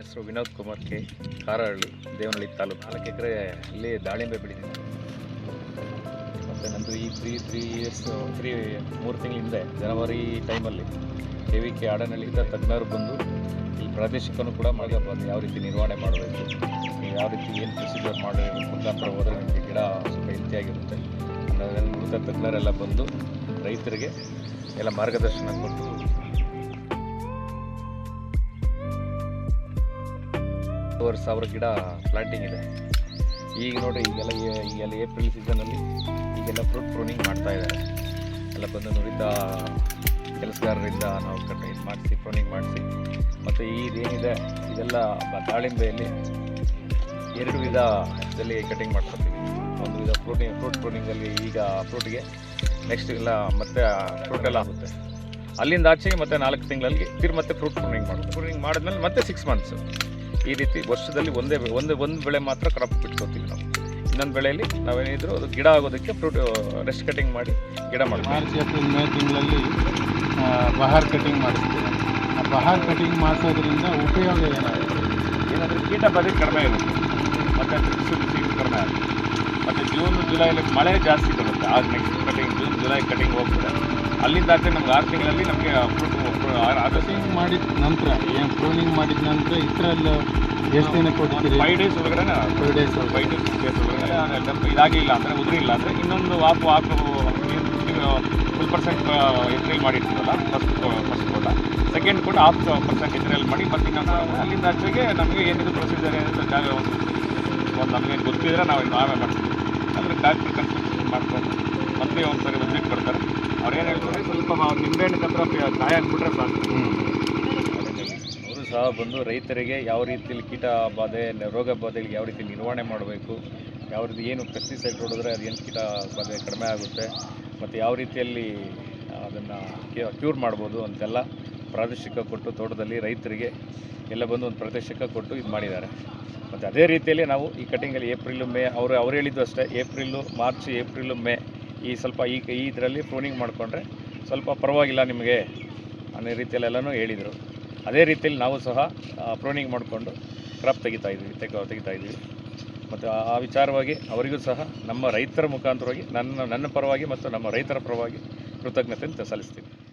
ಹೆಸರು ವಿನೋದ್ ಕುಮಾರ್ ಕೆ. ಕಾರಹಳ್ಳಿ, ದೇವನಹಳ್ಳಿ ತಾಲೂಕು. ನಾಲ್ಕು ಎಕರೆ ಇಲ್ಲಿ ದಾಳಿಂಬೆ ಬೆಳೆದಿದ್ದೀನಿ ಮತ್ತು ನಂದು ಈ ತ್ರೀ ತ್ರೀ ಇಯರ್ಸ್ ತ್ರೀ ಮೂರು ತಿಂಗಳ ಹಿಂದೆ, ಜನವರಿ ಟೈಮಲ್ಲಿ ಕೆ ವಿ ಕೆ ಆಡನಹಳ್ಳಿಯಿಂದ ತಜ್ಞರು ಬಂದು ಈ ಪ್ರಾದೇಶಿಕನೂ ಕೂಡ ಬಂದು ಯಾವ ರೀತಿ ನಿರ್ವಹಣೆ ಮಾಡಬೇಕು, ಯಾವ ರೀತಿ ಏನು ಪ್ರೊಸೀಜರ್ ಮಾಡಬೇಕು ಮುಖಾಂತರ ಹೋದರೆ ನಿಮಗೆ ಗಿಡ ಸ್ವಲ್ಪ ಹೆಲ್ತಿಯಾಗಿರುತ್ತೆ ನುರಿತ ತಜ್ಞರೆಲ್ಲ ಬಂದು ರೈತರಿಗೆ ಎಲ್ಲ ಮಾರ್ಗದರ್ಶನ ಕೊಟ್ಟು ಮೂರುವರೆ ಸಾವಿರ ಗಿಡ ಪ್ಲಾಂಟಿಂಗ್ ಇದೆ. ಈಗ ನೋಡಿ, ಈಗೆಲ್ಲ ಈಗೆಲ್ಲ ಏಪ್ರಿಲ್ ಸೀಸನಲ್ಲಿ ಈಗೆಲ್ಲ ಫ್ರೂಟ್ ಪ್ರೂನಿಂಗ್ ಮಾಡ್ತಾ ಇದ್ದಾರೆ. ಎಲ್ಲ ಬಂದು ನುರಿತ ಕೆಲಸಗಾರರಿಂದ ನಾವು ಕಟ್ ಇದು ಮಾಡಿಸಿ ಪ್ರೂನಿಂಗ್ ಮಾಡಿಸಿ. ಮತ್ತು ಇದೇನಿದೆ ಇದೆಲ್ಲ ದಾಳಿಂಬೆಯಲ್ಲಿ ಎರಡು ವಿಧದಲ್ಲಿ ಕಟಿಂಗ್ ಮಾಡ್ಕೊತೀವಿ. ಒಂದು ವಿಧ ಫ್ರೂಟಿಂಗ್ ಫ್ರೂಟ್ ಪ್ರೂನಿಂಗಲ್ಲಿ ಈಗ ಫ್ರೂಟ್ಗೆ ನೆಕ್ಸ್ಟ್ ಎಲ್ಲ ಮತ್ತೆ ಫ್ರೂಟ್ ಎಲ್ಲ ಆಗುತ್ತೆ. ಅಲ್ಲಿಂದ ಆಚೆಗೆ ಮತ್ತೆ ನಾಲ್ಕು ತಿಂಗಳಲ್ಲಿ ತಿರು ಮತ್ತೆ ಫ್ರೂಟ್ ಪ್ರೂನಿಂಗ್ ಮಾಡೋದು ಪ್ರೂನಿಂಗ್ ಮಾಡಿದ್ಮೇಲೆ ಮತ್ತೆ ಸಿಕ್ಸ್ ಮಂತ್ಸ್ ಈ ರೀತಿ ವರ್ಷದಲ್ಲಿ ಒಂದೇ ಒಂದೇ ಒಂದು ಒಂದು ಬೆಳೆ ಮಾತ್ರ ಕ್ರಾಪ್ ಬಿಟ್ಕೋತೀವಿ ನಾವು. ಇನ್ನೊಂದು ಬೆಳೆಯಲ್ಲಿ ನಾವೇನಿದ್ರು ಅದು ಗಿಡ ಆಗೋದಕ್ಕೆ ಫ್ರೂಟ್ ರೆಸ್ಟ್ ಕಟಿಂಗ್ ಮಾಡಿ ಗಿಡ ಮಾಡ್ತೀವಿ. ಮಾರ್ಚ್ ಏಪ್ರಿಲ್ ಮೇ ತಿಂಗಳಲ್ಲಿ ಬಹಾರ್ ಕಟಿಂಗ್ ಮಾಡಿಸ್ತೀವಿ. ಆ ಬಹಾರ್ ಕಟಿಂಗ್ ಮಾಡಿಸೋದ್ರಿಂದ ಉಪಯೋಗ ಏನಾಗುತ್ತೆ? ಏನಾದರೂ ಕೀಟ ಬಾಧೆ ಕಡಿಮೆ ಇರುತ್ತೆ. ಮತ್ತು ಬಿಸಿ ಕಡಿಮೆ ಆಗುತ್ತೆ. ಮತ್ತು ಜೂನ್ ಜುಲೈಲಿ ಮಳೆ ಜಾಸ್ತಿ ಬರುತ್ತೆ. ಆಗ next cutting June July cutting ಹೋಗ್ತದೆ ಅಲ್ಲಿಂದ ಆಚೆ ನಮ್ಗೆ ಆರು ತಿಂಗಳಲ್ಲಿ ನಮಗೆ ಕಟಿಂಗ್ ಮಾಡಿದ ನಂತರ ಏನು ಪ್ರೂನಿಂಗ್ ಮಾಡಿದ ನಂತರ ಇದರಲ್ಲಿ ಎಷ್ಟು ದಿನ ಕೊಡ್ತೀರಿ? ಫೈವ್ ಡೇಸ್ ಒಳಗಡೆ five days five days days ಒಳಗಡೆ ಇದಾಗಿಲ್ಲ ಅಂದರೆ ಉದುರಿಲ್ಲ ಅಂದರೆ ಇನ್ನೊಂದು ವಾಪು ಹಾಕು ಫುಲ್ ಪರ್ಸೆಂಟ್ ಎಪ್ರಿಲ್ ಮಾಡಿರ್ತೀವಲ್ಲ first first quota second quota half percent April ಮಾಡಿ ಮತ್ತು ಇನ್ನೊಂದು ಅಲ್ಲಿಂದ ಆಚೆಗೆ ನಮಗೆ ಏನಿದು ಪ್ರೊಸೀಜರ್ ಏನಿದೆ ಜಾಗ ಒಂದು ಒಂದು ನಮಗೆ ಗೊತ್ತಿದ್ರೆ ನಾವು ನಾವೇ ಮಾಡ್ತೀವಿ. ಅಂದರೆ ಡಾಕ್ಟ್ರ್ ಕನ್ಸಲ್ಟೇಷನ್ ಮಾಡ್ಕೊಂಡು ಮತ್ತೆ ಒಂದು ಸರಿ ವಿಸಿಟ್ ಕೊಡ್ತಾರೆ. ಅವ್ರು ಏನು ನಿಂಬೆಹಣ್ಣು ಅವರು ಸಹ ಬಂದು ರೈತರಿಗೆ ಯಾವ ರೀತಿಯಲ್ಲಿ ಕೀಟ ಬಾಧೆ ರೋಗ ಬಾಧೆಗಳಿಗೆ ಯಾವ ರೀತಿ ನಿರ್ವಹಣೆ ಮಾಡಬೇಕು, ಯಾವ ರೀತಿ ಏನು ಪೆಸ್ಟಿಸೈಡ್ ಹೊಡೆದ್ರೆ ಏನು ಕೀಟ ಬಾಧೆ ಕಡಿಮೆ ಆಗುತ್ತೆ, ಮತ್ತು ಯಾವ ರೀತಿಯಲ್ಲಿ ಅದನ್ನು ಕ್ಯೂರ್ ಮಾಡ್ಬೋದು ಅಂತೆಲ್ಲ ಪ್ರಾದೇಶಿಕ ಕೊಟ್ಟು ತೋಟದಲ್ಲಿ ರೈತರಿಗೆ ಎಲ್ಲ ಬಂದು ಒಂದು ಪ್ರದೇಶಕ್ಕೆ ಕೊಟ್ಟು ಇದು ಮಾಡಿದ್ದಾರೆ. ಮತ್ತು ಅದೇ ರೀತಿಯಲ್ಲಿ ನಾವು ಈ ಕಟಿಂಗಲ್ಲಿ ಏಪ್ರಿಲು, ಮೇ, ಅವರು, ಅವ್ರು ಹೇಳಿದ್ದು ಅಷ್ಟೇ, ಏಪ್ರಿಲು, ಮಾರ್ಚ್, ಏಪ್ರಿಲು, ಮೇ, ಈ ಸ್ವಲ್ಪ ಈ ಈ ಇದರಲ್ಲಿ ಪ್ರೂನಿಂಗ್ ಮಾಡಿಕೊಂಡ್ರೆ ಸ್ವಲ್ಪ ಪರವಾಗಿಲ್ಲ ನಿಮಗೆ ಅನ್ನೋ ರೀತಿಯಲ್ಲೆಲ್ಲನೂ ಹೇಳಿದರು. ಅದೇ ರೀತಿಯಲ್ಲಿ ನಾವು ಸಹ ಪ್ರೋನಿಂಗ್ ಮಾಡಿಕೊಂಡು ಕ್ರಾಪ್ ತೆಗಿತಾ ಇದ್ವಿ ತೆಗ ತೆಗಿತಾ ಇದ್ವಿ. ಮತ್ತು ಆ- ವಿಚಾರವಾಗಿ ಅವರಿಗೂ ಸಹ ನಮ್ಮ ರೈತರ ಮುಖಾಂತರವಾಗಿ ನನ್ನ ನನ್ನ ಪರವಾಗಿ ಮತ್ತು ನಮ್ಮ ರೈತರ ಪರವಾಗಿ ಕೃತಜ್ಞತೆಯನ್ನು ಸಲ್ಲಿಸ್ತೀನಿ.